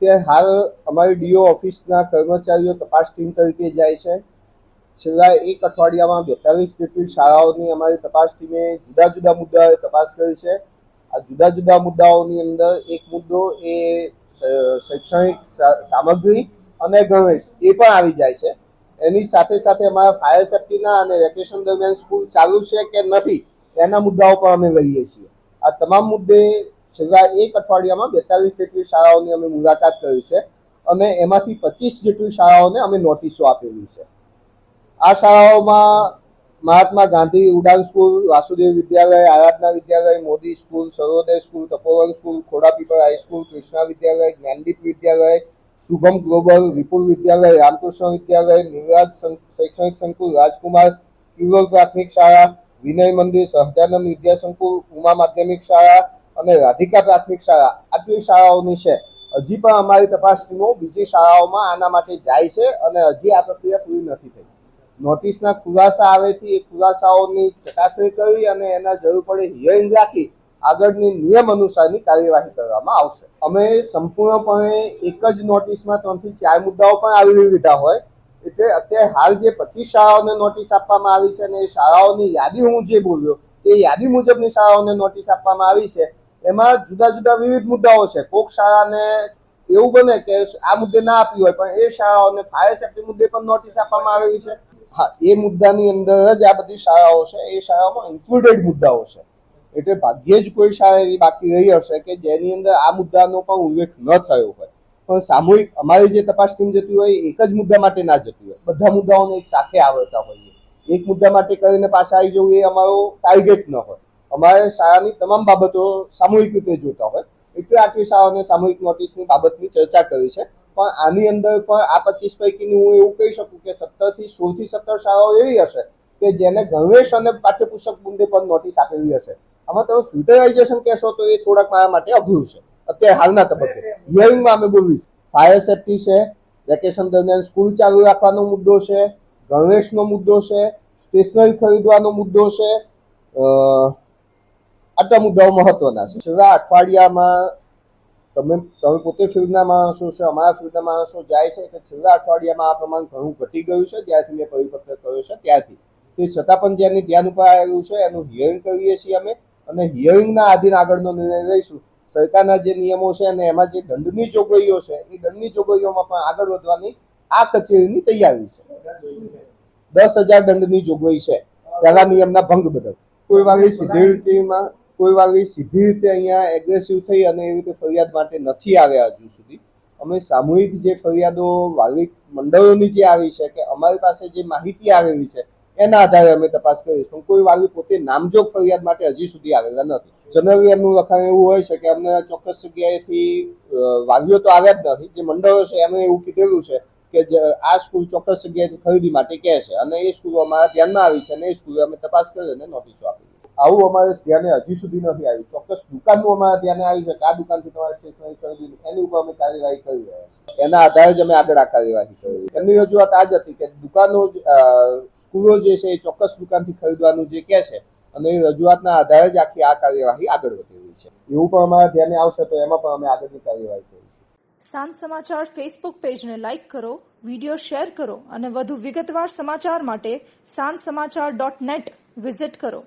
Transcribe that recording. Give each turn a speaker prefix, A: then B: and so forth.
A: અત્યારે હાલ અમારી ડીઓ ઓફિસના કર્મચારીઓ તપાસ ટીમ તરીકે જાય છે. છેલ્લા એક અઠવાડિયામાં બેતાલીસ જેટલી શાળાઓની અમારી તપાસ ટીમે જુદા જુદા મુદ્દાઓએ તપાસ કરી છે. આ જુદા જુદા મુદ્દાઓની અંદર એક મુદ્દો એ શૈક્ષણિક સામગ્રી અને ગણવેશ એ પણ આવી જાય છે. એની સાથે સાથે અમારા ફાયર સેફ્ટીના અને વેકેશન દરમિયાન સ્કૂલ ચાલુ છે કે નથી એના મુદ્દાઓ પણ અમે લઈએ છીએ. આ તમામ મુદ્દે છેલ્લા એક અઠવાડિયામાં બેતાલીસ જેટલી શાળાઓની અમે મુલાકાત કરી છે અને એમાંથી પચીસ જેટલી શાળાઓને અમે નોટિસો આપેલી છે. આ શાળાઓમાં Mahatma Gandhi Udan school, Vasudev Vidyalaya, Aradhana Vidyalaya, Modi school, Sarvoday school, Tapovan school Khodapipar high school Krishna Vidyalaya, Gyandeep Vidyalaya, Shubham global, Vipul Vidyalaya, Ramkrishna Vidyalaya Niraj શૈક્ષણિક સંકુલ, રાજકુમાર, કિલોલ પ્રાથમિક શાળા, વિનય મંદિર, સહજાનંદ વિદ્યા સંકુલ ઉમા માધ્યમિક શાળા અને રાધિકા પ્રાથમિક શાળા આટલી શાળાઓની છે. હજી પણ અમારી તપાસ ટીમો બીજી શાળાઓમાં આના માટે જાય છે અને હજી આ પ્રક્રિયા પૂરી નથી થઈ. નોટિસના ખુલાસા આવેથી એ ખુલાસાઓની ચકાસણી કરી અને એના જરૂર પડે હિયરિંગ રાખી આગળની નિયમ અનુસારની કાર્યવાહી કરવામાં આવશે. અમે સંપૂર્ણપણે એક જ નોટિસમાં ત્રણથી ચાર મુદ્દાઓ પણ આવરી લીધા હોય. એટલે અત્યારે હાલ જે પચીસ શાળાઓને નોટિસ આપવામાં આવી છે અને એ શાળાઓની યાદી હું જે બોલ્યો, એ યાદી મુજબની શાળાઓને નોટિસ આપવામાં આવી છે. એમાં જુદા જુદા વિવિધ મુદ્દાઓ છે. કોક શાળાને એવું બને કે આ મુદ્દે ના આપી હોય, પણ એ શાળાઓને ફાયર સેફ્ટી મુદ્દે પણ નોટિસ આપવામાં આવેલી છે. હા, એ મુદ્દાની અંદર જ આ બધી શાળાઓ છે, એ શાળાઓમાં ઇન્ક્લુડેડ મુદ્દાઓ છે. એટલે ભાગ્યે જ કોઈ શાળા એવી બાકી રહી હશે કે જેની અંદર આ મુદ્દાનો પણ ઉલ્લેખ ન થયો હોય. પણ સામૂહિક અમારી જે તપાસ ટીમ જતી હોય એક જ મુદ્દા માટે ના જતી હોય. બધા મુદ્દાઓને એક સાથે આવડતા હોઈએ. એક મુદ્દા માટે કરીને પાછા આવી જવું એ અમારો ટાર્ગેટ ન હોય. અમારે શાળાની તમામ બાબતો સામૂહિક રીતે જોતા હોય. એટલે આટલી શાળાઓને સામૂહિક નોટિસની બાબતની ચર્ચા કરી છે. પણ આની અંદર પણ આ પચીસ પૈકીની હું એવું કહી શકું કે સત્તરથી સોળથી સત્તર શાળાઓ એવી હશે કે જેને ગણવેશ અને પાઠ્યપુસ્તક મુદ્દે પણ નોટિસ આપેલી હશે. આમાં તમે ફ્યુટરાઇઝેશન કહેશો તો એ થોડાક મારા માટે અઘરું છે. અત્યારે હાલના તબક્કે. હિયરિંગમાં અમે બોલવી ફાયર સેફ્ટી છે, વેકેશન દરમિયાન સ્કૂલ ચાલુ રાખવાનો મુદ્દો છે, ગણવેશનો મુદ્દો છે, સ્ટેશનરી ખરીદવાનો મુદ્દો છે આટલા મુદ્દાઓ મહત્વના છે. છેલ્લા અઠવાડિયામાં તમે તમે પોતે ફિલ્ડના માણસો છો, અમારા ફિલ્ડના માણસો જાય છે, એટલે છેલ્લા અઠવાડિયામાં આ પ્રમાણ ઘણું ઘટી ગયું છે, જ્યારથી મેં પરિપત્ર કર્યો છે, ત્યારથી. તે છતાં પણ જેની ધ્યાન ઉપર આવેલું છે, એનું હિયરિંગ કરીએ છીએ અમે, અને હિયરિંગના આધીન આગળનો નિર્ણય લઈશું. સરકારના જે નિયમો છે અને એમાં જે દંડની જોગવાઈઓ છે, એ દંડની જોગવાઈઓમાં પણ આગળ વધવાની આ કચેરીની તૈયારી છે. દસ હજાર દંડની જોગવાઈ છે. પહેલા નિયમના ભંગ બદલ. કોઈ વાગે સીધી રીતેમાં કોઈ વાલી સીધી રીતે અહીંયા એગ્રેસિવ થઈ અને એવી રીતે ફરિયાદ માટે નથી આવ્યા હજુ સુધી. અમે સામૂહિક જે ફરિયાદો વાલી મંડળોની જે આવી છે કે અમારી પાસે જે માહિતી આવેલી છે, એના આધારે અમે તપાસ કરીશું કોઈ વાલી પોતે નામજોગ ફરિયાદ માટે હજી સુધી આવેલા નથી. જનરલી એમનું લખાણ એવું હોય છે કે અમને ચોક્કસ જગ્યાએથી વાલીઓ તો આવ્યા જ નથી. જે મંડળો છે એમણે એવું કીધેલું છે કે આ સ્કૂલ ચોક્કસ જગ્યાએથી ખરીદી માટે કહે છે. અને એ સ્કૂલો અમારા ધ્યાનમાં આવી છે અને એ સ્કૂલે અમે તપાસ કરી અને નોટિસો આપી આવું અમારે ધ્યાને હજી સુધી નથી આવ્યું. ચોક્કસ દુકાનનું અમારે ધ્યાને આવ્યું છે આ દુકાનથી તમારે સ્ટેશનરી ખરીદી એની ઉપર અમે કાર્યવાહી કરી રહ્યા છીએ. એના આધારે જ અમે આગળ આ કાર્યવાહી કરી એમની રજૂઆત આ જ હતી કે દુકાનો સ્કૂલો જે છે એ ચોક્કસ દુકાનથી ખરીદવાનું જે કહે છે અને એ રજૂઆતના આધારે જ આખી આ કાર્યવાહી આગળ વધી રહી છે. એવું પણ અમારા ધ્યાને આવશે તો એમાં પણ અમે આગળની કાર્યવાહી કરીશું.
B: સાંજ સમાચાર ફેસબુક પેજને લાઇક કરો વિડિયો શેર કરો અને વધુ વિગતવાર સમાચાર માટે સાંજ સમાચાર ડોટ નેટ વિઝિટ કરો.